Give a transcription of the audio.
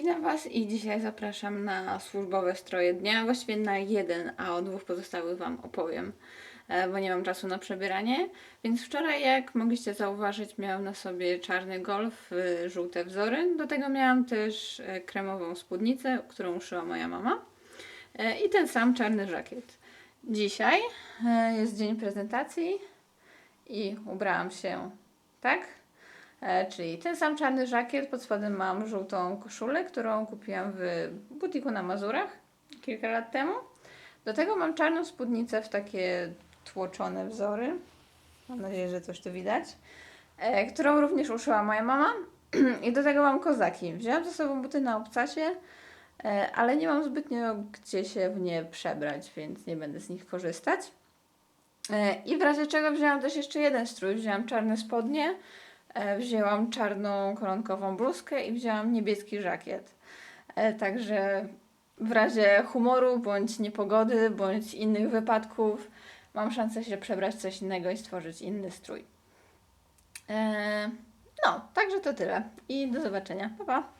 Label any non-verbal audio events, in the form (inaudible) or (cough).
witam Was i dzisiaj zapraszam na służbowe stroje dnia, właściwie na jeden, a o dwóch pozostałych Wam opowiem, e, bo nie mam czasu na przebieranie. Więc wczoraj, jak mogliście zauważyć, miałam na sobie czarny golf, y, żółte wzory. Do tego miałam też e, kremową spódnicę, którą uszyła moja mama e, i ten sam czarny żakiet. Dzisiaj jest dzień prezentacji i ubrałam się tak, czyli ten sam czarny żakiet, pod spodem mam żółtą koszulę, którą kupiłam w butiku na Mazurach kilka lat temu. Do tego mam czarną spódnicę w takie tłoczone wzory. Mam nadzieję, że coś tu widać. E, którą również uszyła moja mama. (clears throat) I do tego mam kozaki. Wzięłam ze sobą buty na obcasie, e, ale nie mam zbytnio gdzie się w nie przebrać, więc nie będę z nich korzystać. E, I w razie czego wzięłam też jeszcze jeden strój. Wzięłam czarne spodnie, e, wzięłam czarną koronkową bluzkę i wzięłam niebieski żakiet. E, Także w razie humoru, bądź niepogody, bądź innych wypadków mam szansę się przebrać coś innego i stworzyć inny strój. E, No, także to tyle i do zobaczenia. Pa, pa.